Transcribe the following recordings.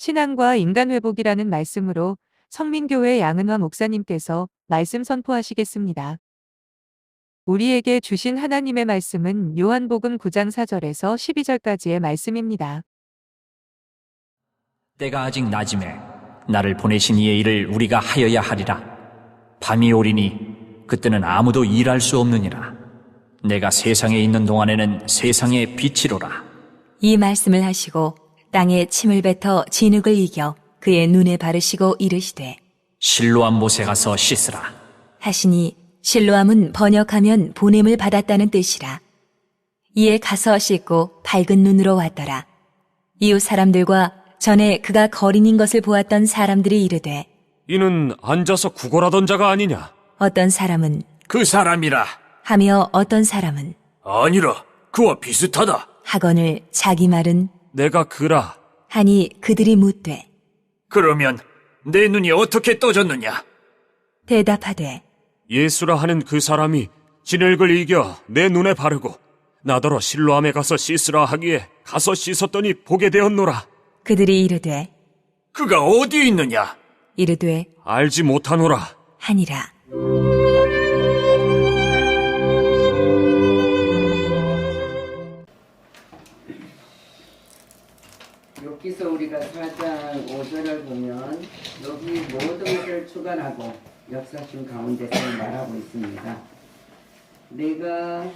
신앙과 인간 회복이라는 말씀으로 성민교회 양은화 목사님께서 말씀 선포하시겠습니다. 우리에게 주신 하나님의 말씀은 요한복음 9장 4절에서 12절까지의 말씀입니다. 때가 아직 낮음에 나를 보내신 이의 일을 우리가 하여야 하리라. 밤이 오리니 그때는 아무도 일할 수 없느니라. 내가 세상에 있는 동안에는 세상의 빛이로라. 이 말씀을 하시고 땅에 침을 뱉어 진흙을 이겨 그의 눈에 바르시고 이르시되 실로암 못에 가서 씻으라. 하시니 실로함은 번역하면 보냄을 받았다는 뜻이라. 이에 가서 씻고 밝은 눈으로 왔더라. 이웃 사람들과 전에 그가 거린인 것을 보았던 사람들이 이르되 이는 앉아서 구걸하던 자가 아니냐? 어떤 사람은 그 사람이라. 하며 어떤 사람은 아니라 그와 비슷하다. 하거늘 자기 말은 내가 그라. 하니 그들이 묻되 그러면 내 눈이 어떻게 떠졌느냐? 대답하되 예수라 하는 그 사람이 진흙을 이겨 내 눈에 바르고 나더러 실로암에 가서 씻으라 하기에 가서 씻었더니 보게 되었노라. 그들이 이르되 그가 어디에 있느냐? 이르되 알지 못하노라. 하니라 내가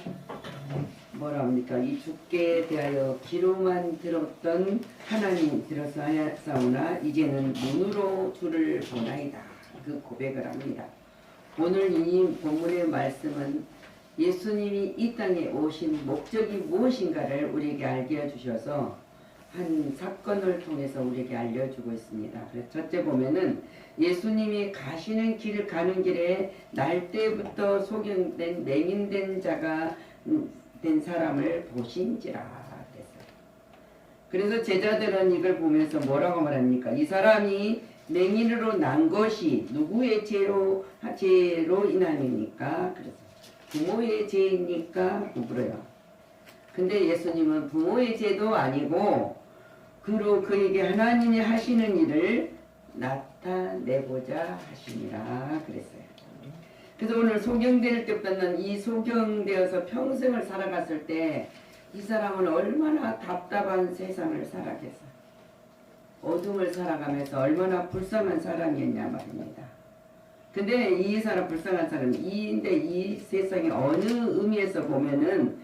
뭐라 합니까? 이 죽게 대하여 귀로만 들었던 하나님 들어서 하였사오나 이제는 눈으로 주를 보나이다. 그 고백을 합니다. 오늘 이 본문의 말씀은 예수님이 이 땅에 오신 목적이 무엇인가를 우리에게 알게 해주셔서 한 사건을 통해서 우리에게 알려주고 있습니다. 그래서 첫째 보면은 예수님이 가시는 길 가는 길에 날 때부터 소경된 맹인된 자가 음, 된 사람을 보신지라. 그래서 제자들은 이걸 보면서 뭐라고 말합니까? 이 사람이 맹인으로 난 것이 누구의 죄로 죄로 인함입니까? 그래서 부모의 죄입니까? 누구래요? 근데 예수님은 부모의 죄도 아니고 그로 그에게 하나님이 하시는 일을 나 타내고자 하시니라 그랬어요. 그래서 오늘 소경될 때부터는 이 소경되어서 평생을 살아갔을 때 이 사람은 얼마나 답답한 세상을 살아겠어. 어둠을 살아가면서 얼마나 불쌍한 사람이었냐 말입니다. 근데 이 사람 불쌍한 사람이 이인데 이 세상의 어느 의미에서 보면은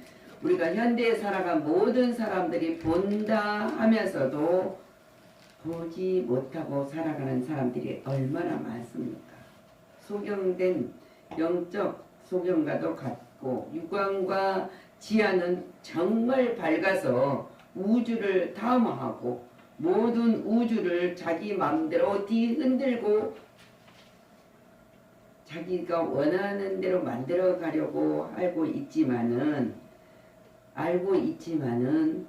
우리가 현대에 살아간 모든 사람들이 본다 하면서도 보지 못하고 살아가는 사람들이 얼마나 많습니까? 소경된 영적 소경과도 같고 육광과 지하는 정말 밝아서 우주를 탐험하고 모든 우주를 자기 마음대로 뒤 흔들고 자기가 원하는 대로 만들어 가려고 알고 있지만은 알고 있지만은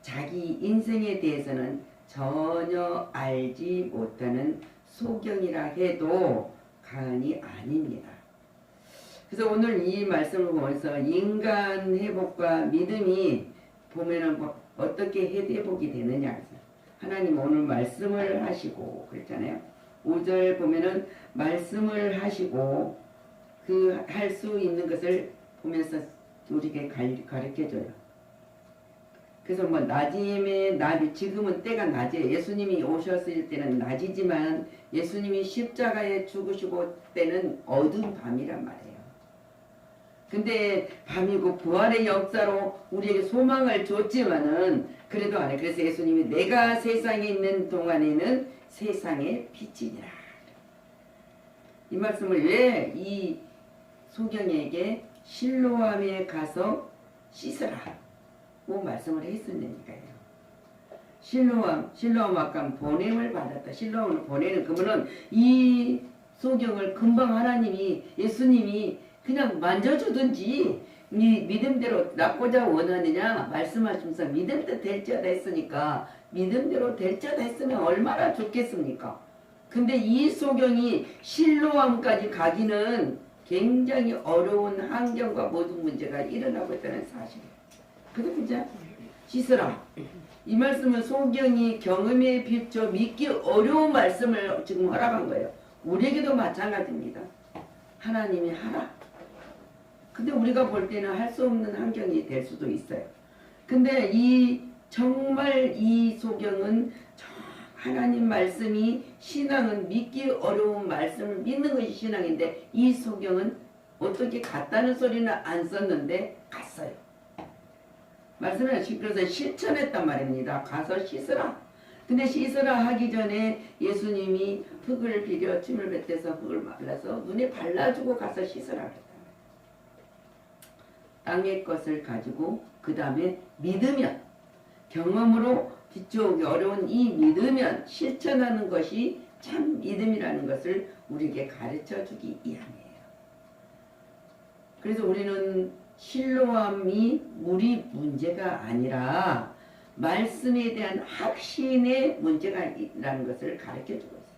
자기 인생에 대해서는 전혀 알지 못하는 소경이라 해도 과언이 아닙니다. 그래서 오늘 이 말씀을 보면서 인간 회복과 믿음이 보면은 뭐 어떻게 회복이 되느냐. 하나님 오늘 말씀을 하시고 그랬잖아요. 5절 보면은 말씀을 하시고 그 할 수 있는 것을 보면서 우리에게 가르쳐 줘요. 그래서 뭐 낮임에 낮이 지금은 때가 낮이에요. 예수님이 오셨을 때는 낮이지만 예수님이 십자가에 죽으시고 때는 어두운 밤이란 말이에요. 근데 밤이고 부활의 역사로 우리에게 소망을 줬지만은 그래도 안 해. 그래서 예수님이 내가 세상에 있는 동안에는 세상의 빛이니라. 이 말씀을 왜 이 소경에게 실로암에 가서 씻으라 고 말씀을 했었느니까요. 실로암, 실로암 아까 보냄을 받았다. 실로암을 보내는 그분은 이 소경을 금방 하나님이 예수님이 그냥 만져주든지 네 믿음대로 낫고자 원하느냐 말씀하시면서 믿음대로 될지어다 했으니까 믿음대로 될지어다 했으면 얼마나 좋겠습니까? 근데 이 소경이 실로암까지 가기는 굉장히 어려운 환경과 모든 문제가 일어나고 있다는 사실이에요. 이제 씻으라. 이 말씀은 소경이 경험에 비춰 믿기 어려운 말씀을 지금 허락한 거예요. 우리에게도 마찬가지입니다. 하나님이 하라. 근데 우리가 볼 때는 할 수 없는 환경이 될 수도 있어요. 근데 이 정말 이 소경은 저 하나님 말씀이 신앙은 믿기 어려운 말씀을 믿는 것이 신앙인데 이 소경은 어떻게 갔다는 소리는 안 썼는데 갔어요. 말씀을 그래서 실천했단 말입니다. 가서 씻으라. 근데 씻으라 하기 전에 예수님이 흙을 비려 침을 뱉어서 흙을 말라서 눈에 발라주고 가서 씻으라. 땅의 것을 가지고 그 다음에 믿으면 경험으로 비추기 어려운 이 믿으면 실천하는 것이 참 믿음이라는 것을 우리에게 가르쳐 주기 위함이에요. 그래서 우리는 실로함이 우리 문제가 아니라 말씀에 대한 확신의 문제가 있다는 것을 가르쳐 주고 있어요.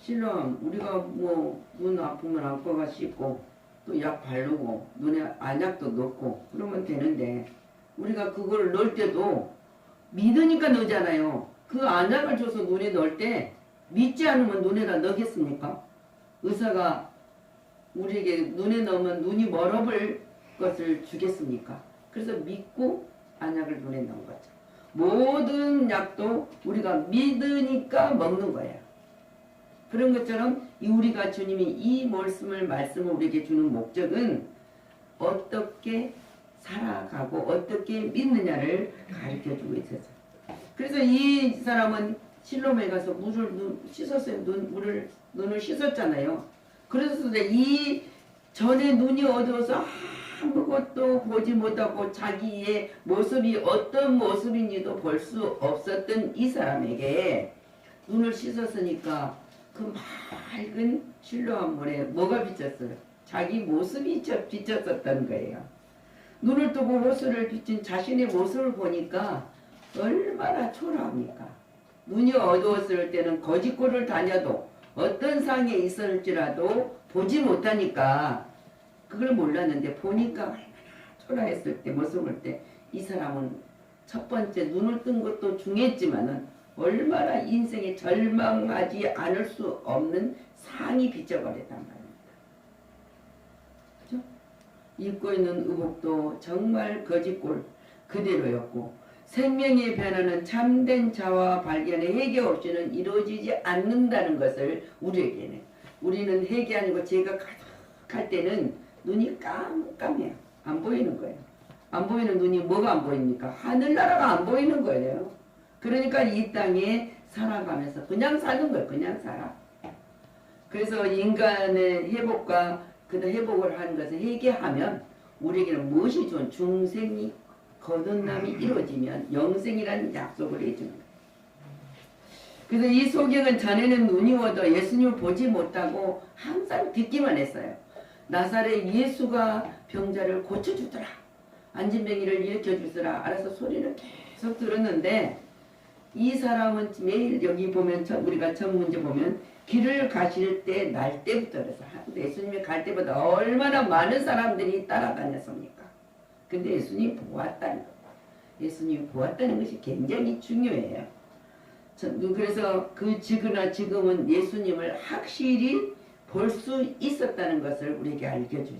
실로함 우리가 뭐 눈 아프면 안과가 씻고 또 약 바르고 눈에 안약도 넣고 그러면 되는데 우리가 그걸 넣을 때도 믿으니까 넣잖아요. 그 안약을 줘서 눈에 넣을 때 믿지 않으면 눈에다 넣겠습니까? 의사가 우리에게 눈에 넣으면 눈이 멀어볼 것을 주겠습니까? 그래서 믿고 안약을 눈에 넣은 거죠. 모든 약도 우리가 믿으니까 먹는 거예요. 그런 것처럼 이 우리가 주님이 이 말씀을 말씀을 우리에게 주는 목적은 어떻게 살아가고 어떻게 믿느냐를 가르쳐 주고 있어서 그래서 이 사람은 실로메 가서 물을 눈, 씻었어요. 눈, 물을 눈을 씻었잖아요. 그래서 이 전에 눈이 어두워서 아무것도 보지 못하고 자기의 모습이 어떤 모습인지도 볼 수 없었던 이 사람에게 눈을 씻었으니까 그 맑은 실로한 물에 뭐가 비쳤어요? 자기 모습이 저- 비쳤었던 거예요. 눈을 뜨고 호수를 비친 자신의 모습을 보니까 얼마나 초라합니까? 눈이 어두웠을 때는 거짓골을 다녀도 어떤 상에 있을지라도 보지 못하니까 그걸 몰랐는데 보니까 얼마나 초라했을 때볼때이 사람은 첫 번째 눈을 뜬 것도 중요했지만은 얼마나 인생에 절망하지 않을 수 없는 상이 비쳐버렸단 말입니다. 그죠? 입고 있는 의복도 정말 거짓골 그대로였고 생명의 변화는 참된 자와 발견의 회개 없이는 이루어지지 않는다는 것을 우리에게는 우리는 회개 아니고 제가 가득할 때는 눈이 깜깜해요. 안 보이는 거예요. 안 보이는 눈이 뭐가 안 보입니까? 하늘나라가 안 보이는 거예요. 그러니까 이 땅에 살아가면서 그냥 사는 거예요. 그냥 살아. 그래서 인간의 회복과 그 회복을 하는 것을 회개하면 우리에게는 무엇이 좋은 중생이 거듭남이 이루어지면 영생이라는 약속을 해주는 거예요. 그래서 이 소경은 전에는 눈이 어두 예수님을 보지 못하고 항상 듣기만 했어요. 나사렛 예수가 병자를 고쳐주더라. 안진뱅이를 일으켜주더라. 알아서 소리를 계속 들었는데 이 사람은 매일 여기 보면 저- 우리가 첫 문제 보면 길을 가실 때 날 때부터 그래서 예수님이 갈 때보다 얼마나 많은 사람들이 따라다녔습니까? 근데 예수님이 보았다는 거. 예수님이 보았다는 것이 굉장히 중요해요. 저- 그래서 그 지금이나 지금은 예수님을 확실히 볼 수 있었다는 것을 우리에게 알려주죠.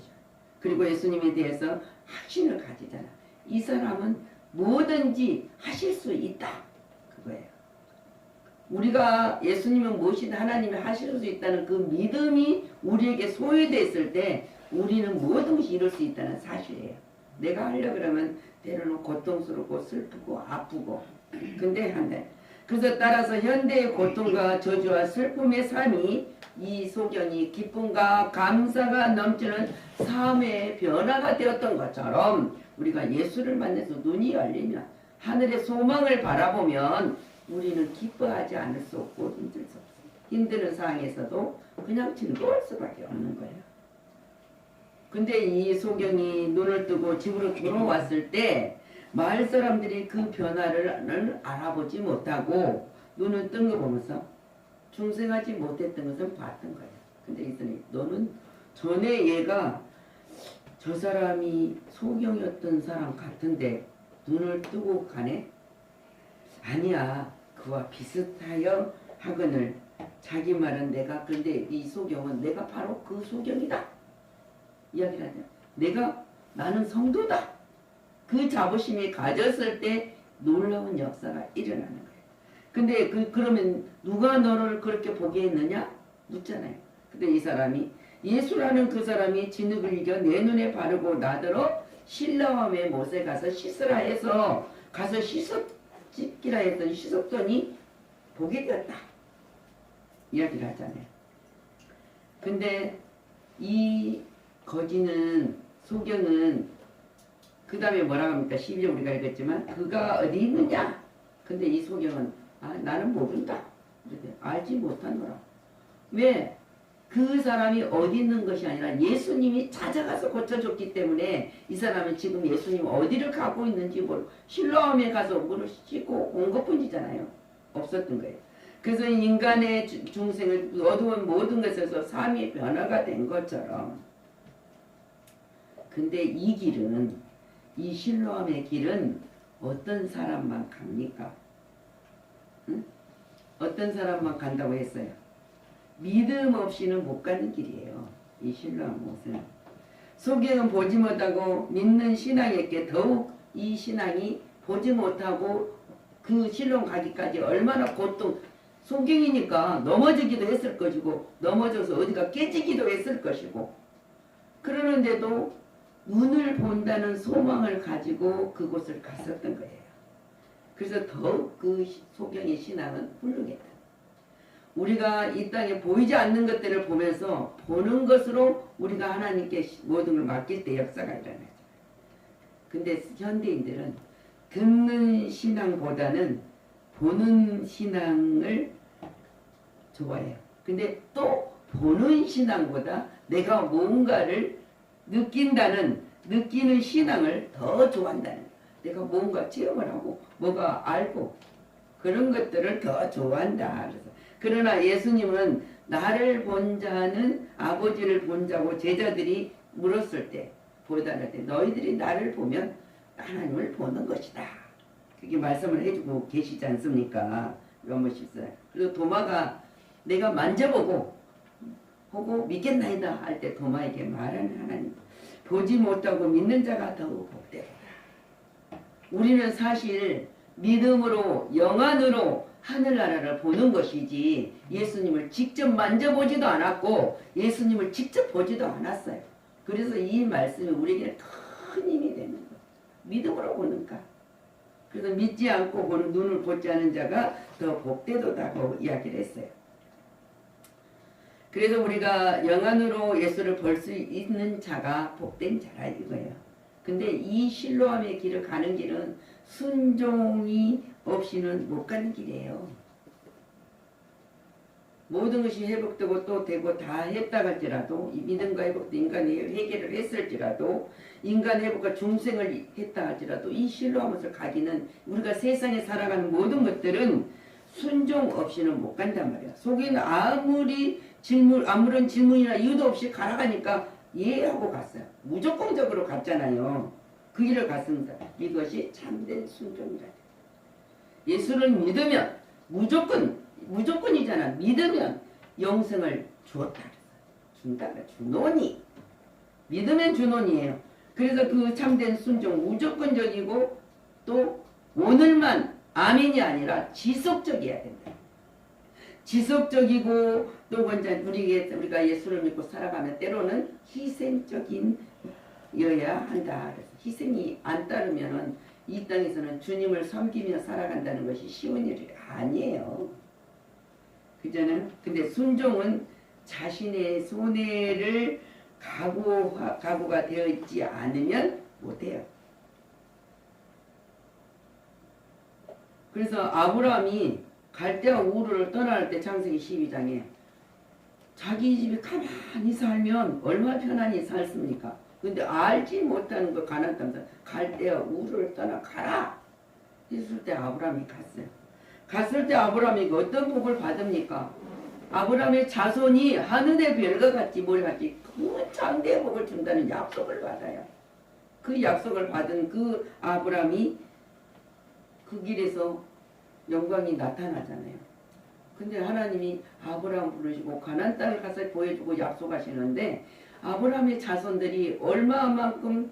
그리고 예수님에 대해서 확신을 가지잖아. 이 사람은 뭐든지 하실 수 있다. 그거예요. 우리가 예수님은 무엇이든 하나님이 하실 수 있다는 그 믿음이 우리에게 소유됐을 때 우리는 것이 이룰 수 있다는 사실이에요. 내가 하려 그러면 때로는 고통스럽고 슬프고 아프고 근데 한데 그래서 따라서 현대의 고통과 저주와 슬픔의 삶이 이 소경이 기쁨과 감사가 넘치는 삶의 변화가 되었던 것처럼 우리가 예수를 만나서 눈이 열리면 하늘의 소망을 바라보면 우리는 기뻐하지 않을 수 없고 힘들 수 없습니다. 힘드는 상황에서도 그냥 즐거울 수밖에 없는 거예요. 근데 이 소경이 눈을 뜨고 집으로 돌아왔을 때 마을 사람들이 그 변화를 알아보지 못하고 눈을 뜬 거 보면서 중생하지 못했던 것을 봤던 거예요. 근데 이더니 너는 전에 얘가 저 사람이 소경이었던 사람 같은데 눈을 뜨고 가네? 아니야. 그와 비슷하여 하거늘 자기 말은 내가 근데 이 소경은 내가 바로 그 소경이다. 이야기를 하죠. 내가 나는 성도다. 그 자부심이 가졌을 때 놀라운 역사가 일어나는 거예요. 근데 그 그러면 누가 너를 그렇게 보게 했느냐? 묻잖아요. 근데 이 사람이 예수라는 그 사람이 진흙을 이겨 내 눈에 바르고 나더러 신라함의 못에 가서 씻으라 해서 가서 씻었 씻기라 했더니 씻었더니 보게 되었다. 이야기를 하잖아요. 근데 이 거지는 소경은 그 다음에 뭐라고 합니까? 12절 우리가 읽었지만 그가 어디 있느냐? 근데 이 소경은 아, 나는 모른다. 알지 못하노라. 왜? 그 사람이 어디 있는 것이 아니라 예수님이 찾아가서 고쳐줬기 때문에 이 사람은 지금 예수님 어디를 가고 있는지 모르고 실로암에 가서 물을 씻고 온 것뿐이잖아요. 없었던 거예요. 그래서 인간의 주- 중생을 어두운 모든 것에서 삶의 변화가 된 것처럼 근데 이 길은 이 실로암의 길은 어떤 사람만 갑니까? 응? 어떤 사람만 간다고 했어요? 믿음 없이는 못 가는 길이에요. 이 신뢰한 못은. 소경은 보지 못하고 믿는 신앙에게 더욱 이 신앙이 보지 못하고 그 신론 가기까지 얼마나 고통, 소경이니까 넘어지기도 했을 것이고 넘어져서 어디가 깨지기도 했을 것이고 그러는데도 눈을 본다는 소망을 가지고 그곳을 갔었던 거예요. 그래서 더욱 그 소경의 신앙은 훌륭했다. 우리가 이 땅에 보이지 않는 것들을 보면서 보는 것으로 우리가 하나님께 모든 걸 맡길 때 역사가 일어나죠. 근데 현대인들은 듣는 신앙보다는 보는 신앙을 좋아해요. 근데 또 보는 신앙보다 내가 뭔가를 느낀다는 느끼는 신앙을 더 좋아한다는. 내가 뭔가 체험을 하고 뭐가 알고 그런 것들을 더 좋아한다. 그래서 그러나 예수님은 나를 본 자는 아버지를 본 자고 제자들이 물었을 때 보달할 때 너희들이 나를 보면 하나님을 보는 것이다. 그게 말씀을 해주고 계시지 않습니까? 몇번 있어요. 그리고 도마가 내가 만져보고 보고 믿겠나이다 할 때 도마에게 말하는 하나님 보지 못하고 믿는 자가 더욱 복되다. 우리는 사실 믿음으로 영안으로 하늘나라를 보는 것이지 예수님을 직접 만져보지도 않았고 예수님을 직접 보지도 않았어요. 그래서 이 말씀이 우리에게 큰 힘이 되는 거예요. 믿음으로 보는가. 그래서 믿지 않고 보는 눈을 보지 않은 자가 더 복되도다고 이야기를 했어요. 그래서 우리가 영안으로 예수를 볼 수 있는 자가 복된 자라 이거예요. 근데 이 실로함의 길을 가는 길은 순종이 없이는 못 가는 길이에요. 모든 것이 회복되고 또 되고 다 했다 할지라도 이 믿음과 회복도 인간이 해결을 했을지라도 인간 회복과 중생을 했다 할지라도 이 실로함을 가기는 우리가 세상에 살아가는 모든 것들은 순종 없이는 못 간단 말이야. 속에는 아무리 질문 아무런 질문이나 이유도 없이 가라가니까 예 하고 갔어요. 무조건적으로 갔잖아요. 그 길을 갔습니다. 이것이 참된 순종이라. 예수를 믿으면 무조건 무조건이잖아. 믿으면 영생을 주었다. 준다. 주노니. 믿으면 주노니예요. 그래서 그 참된 순종 무조건적이고 또 오늘만 아멘이 아니라 지속적이어야 된다. 지속적이고 또 먼저 우리가 우리가 예수를 믿고 살아가면 때로는 희생적인 여야 한다. 희생이 안 따르면은 이 땅에서는 주님을 섬기며 살아간다는 것이 쉬운 일이 아니에요. 그저는 근데 순종은 자신의 손해를 각오 각오가 되어 있지 않으면 못해요. 그래서 아브라함이 갈대와 우르를 떠날 때 창세기 12장에 자기 집에 가만히 살면 얼마나 편안히 살습니까? 근데 알지 못하는 거 가난 땅 갈대와 우르를 떠나 가라. 했을 때 아브라함이 갔어요. 갔을 때 아브라함이 그 어떤 복을 받습니까? 아브라함의 자손이 하늘의 별과 같이 모래같이 그 장대의 복을 준다는 약속을 받아요. 그 약속을 받은 그 아브라함이 그 길에서 영광이 나타나잖아요. 근데 하나님이 아브라함 부르시고 가난 땅을 가서 보여주고 약속하시는데 아브라함의 자손들이 얼마만큼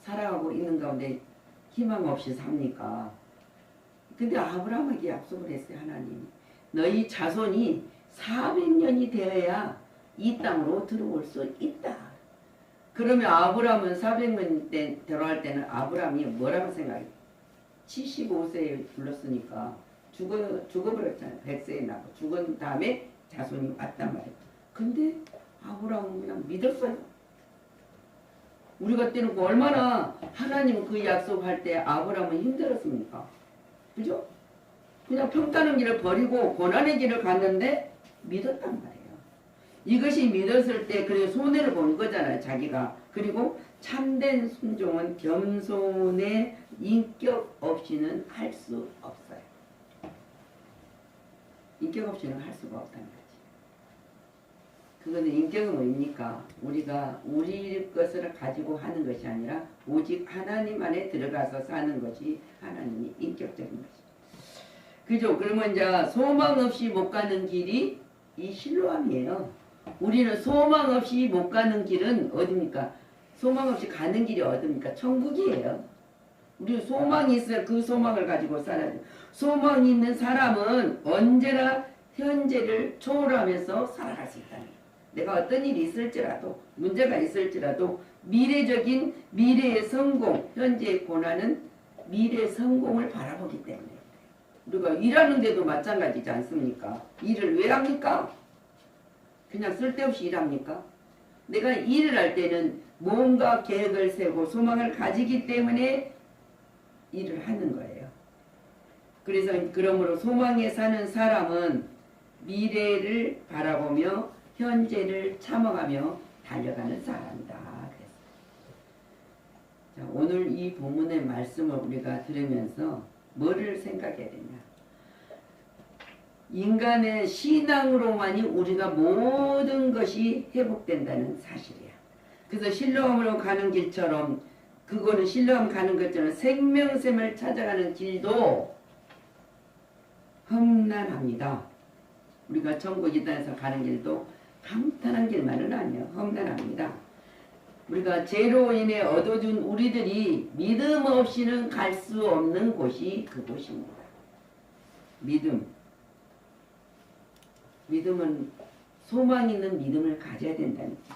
살아가고 있는 가운데 희망 없이 삽니까? 근데 아브라함에게 약속을 했어요 하나님이 너희 자손이 400년이 되어야 이 땅으로 들어올 수 있다. 그러면 아브라함은 400년 때 들어갈 때는 아브라함이 뭐라고 생각해? 75세에 불렀으니까 죽어 죽어버렸잖아요. 100세에 나고 죽은 다음에 자손이 왔단 말이에요. 근데 아브라함은 그냥 믿었어요. 우리 같때는 그 얼마나 하나님 그 약속할 때 아브라함은 힘들었습니까? 그죠? 그냥 평탄한 길을 버리고 고난의 길을 갔는데 믿었단 말이에요. 이것이 믿었을 때 그리고 손해를 본 거잖아요. 자기가. 그리고 참된 순종은 겸손의 인격 없이는 할 수 없어요. 인격 없이는 할 수가 없다는 거지. 그거는 인격은 뭡니까? 우리가 우리 것을 가지고 하는 것이 아니라 오직 하나님 안에 들어가서 사는 것이 하나님이 인격적인 것이. 그죠? 그러면 이제 소망 없이 못 가는 길이 이 실로암이에요. 우리는 소망 없이 못 가는 길은 어디입니까? 소망 없이 가는 길이 어디입니까? 천국이에요. 우리 소망이 있어야 그 소망을 가지고 살아야 돼. 소망이 있는 사람은 언제나 현재를 초월하면서 살아갈 수 거예요. 내가 어떤 일이 있을지라도 문제가 있을지라도 미래적인 미래의 성공, 현재의 고난은 미래의 성공을 바라보기 때문에 우리가 일하는데도 마찬가지지 않습니까? 일을 왜 합니까? 그냥 쓸데없이 일합니까? 내가 일을 할 때는 뭔가 계획을 세고 소망을 가지기 때문에 일을 하는 거예요. 그래서 그러므로 소망에 사는 사람은 미래를 바라보며 현재를 참아가며 달려가는 사람이다. 자, 오늘 이 본문의 말씀을 우리가 들으면서 뭐를 생각해야 되냐? 인간의 신앙으로만이 우리가 모든 것이 회복된다는 사실이야. 그래서 신령함으로 가는 길처럼 그거는 신령함 가는 것처럼 생명샘을 찾아가는 길도 험난합니다. 우리가 천국 이 땅에서 가는 길도 감탄한 길만은 아니에요. 험난합니다. 우리가 죄로 인해 얻어준 우리들이 믿음 없이는 갈 수 없는 곳이 그곳입니다. 믿음. 믿음은 소망 있는 믿음을 가져야 된다는 거.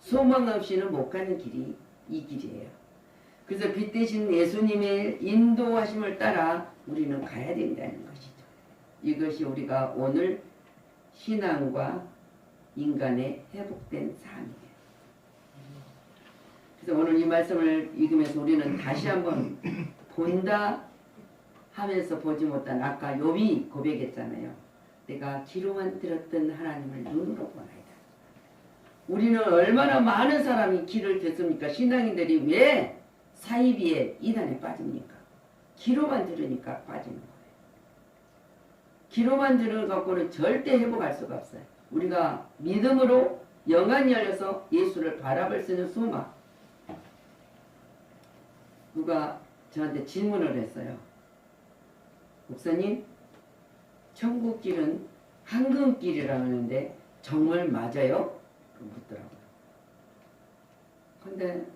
소망 없이는 못 가는 길이 이 길이에요. 그래서 빛 대신 예수님의 인도하심을 따라 우리는 가야 된다는 것이죠. 이것이 우리가 오늘 신앙과 인간의 회복된 삶이에요. 그래서 오늘 이 말씀을 읽으면서 우리는 다시 한번 본다 하면서 보지 못한 아까 욥이 고백했잖아요. 내가 귀로만 들었던 하나님을 눈으로 보나이다. 우리는 얼마나 많은 사람이 귀를 듣습니까? 신앙인들이 왜 사이비에 이단에 빠집니까? 귀로만 들으니까 빠지는 거예요. 귀로만 들은 갖고는 절대 회복할 수가 없어요. 우리가 믿음으로 영안이 열려서 예수를 바라볼 수 있는 소망. 누가 저한테 질문을 했어요. 목사님, 천국길은 황금길이라고 하는데 정말 맞아요? 그 묻더라고요. 근데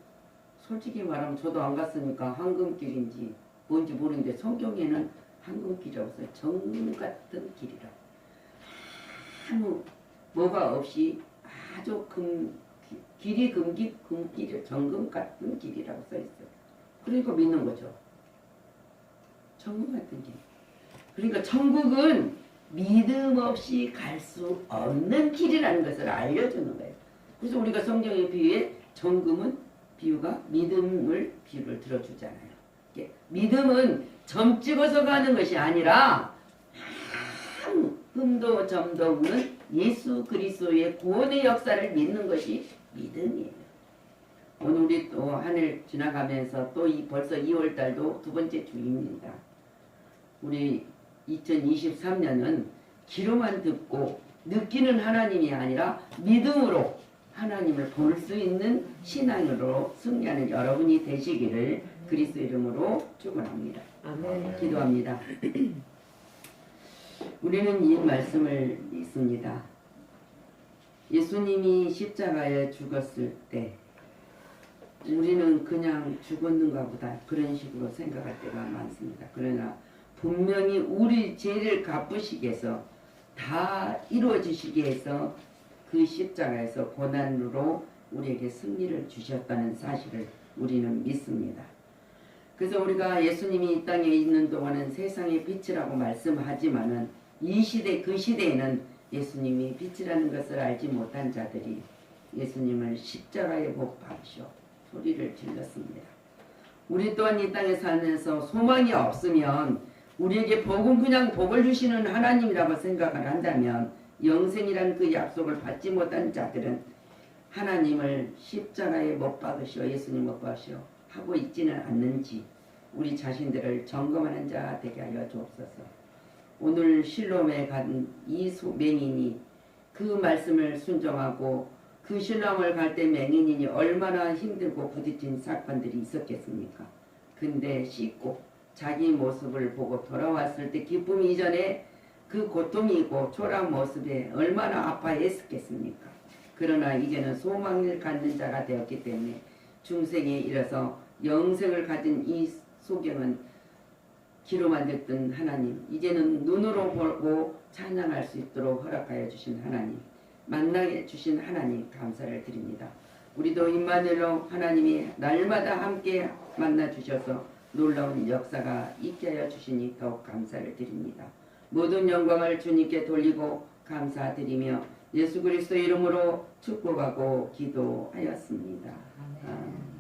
솔직히 말하면 저도 안 갔으니까 황금길인지 뭔지 모르는데 성경에는 황금길이라고 써요. 정금 같은 길이라고. 아무 뭐가 없이 아주 금 기- 길이 금기 금길 정금 같은 길이라고 써 있어요. 그러니까 믿는 거죠. 천국 같은 길. 그러니까 천국은 믿음 없이 갈 수 없는 길이라는 것을 알려주는 거예요. 그래서 우리가 성경의 비유에 정금은 비유가 믿음을 비유를 들어주잖아요. 믿음은 점 찍어서 가는 것이 아니라 아무 흠도 점도 없는 예수 그리스도의 구원의 역사를 믿는 것이 믿음이에요. 오늘 우리 또한해 지나가면서 또 이 벌써 2월 달도 두 번째 주입니다. 우리 2023년은 귀로만 듣고 느끼는 하나님이 아니라 믿음으로 하나님을 볼 수 있는 신앙으로 승리하는 여러분이 되시기를 그리스도 이름으로 축원합니다. 아멘. 기도합니다. 우리는 이 말씀을 믿습니다. 예수님이 십자가에 죽었을 때 우리는 그냥 죽었는가 보다 그런 식으로 생각할 때가 많습니다. 그러나 분명히 우리 죄를 갚으시기 위해서 다 이루어지시기 위해서 그 십자가에서 고난으로 우리에게 승리를 주셨다는 사실을 우리는 믿습니다. 그래서 우리가 예수님이 이 땅에 있는 동안은 세상의 빛이라고 말씀하지만은 이 시대 그 시대에는 예수님이 빛이라는 것을 알지 못한 자들이 예수님을 십자가에 못 박으시오 소리를 질렀습니다. 우리 또한 이 땅에 살면서 소망이 없으면 우리에게 복은 그냥 복을 주시는 하나님이라고 생각을 한다면 영생이란 그 약속을 받지 못한 자들은 하나님을 십자가에 못 박으시오 예수님 못 박으시오 하고 있지는 않는지 우리 자신들을 점검하는 자 되게 하여 주옵소서. 오늘 실롬에 간 이 맹인이 그 말씀을 순종하고 그 신랑을 갈 때 맹인이니 얼마나 힘들고 부딪힌 사건들이 있었겠습니까? 근데 씻고 자기 모습을 보고 돌아왔을 때 기쁨 이전에 그 고통이고 초라한 모습에 얼마나 아파했었겠습니까? 그러나 이제는 소망을 갖는 자가 되었기 때문에 중생에 이르서 영생을 가진 이 소경은 기로 만들던 하나님 이제는 눈으로 보고 찬양할 수 있도록 허락하여 주신 하나님 만나게 주신 하나님 감사를 드립니다. 우리도 임마누엘로 하나님이 날마다 함께 만나 주셔서 놀라운 역사가 있게 하여 주시니 더욱 감사를 드립니다. 모든 영광을 주님께 돌리고 감사드리며 예수 그리스도 이름으로 축복하고 기도하였습니다. 아멘.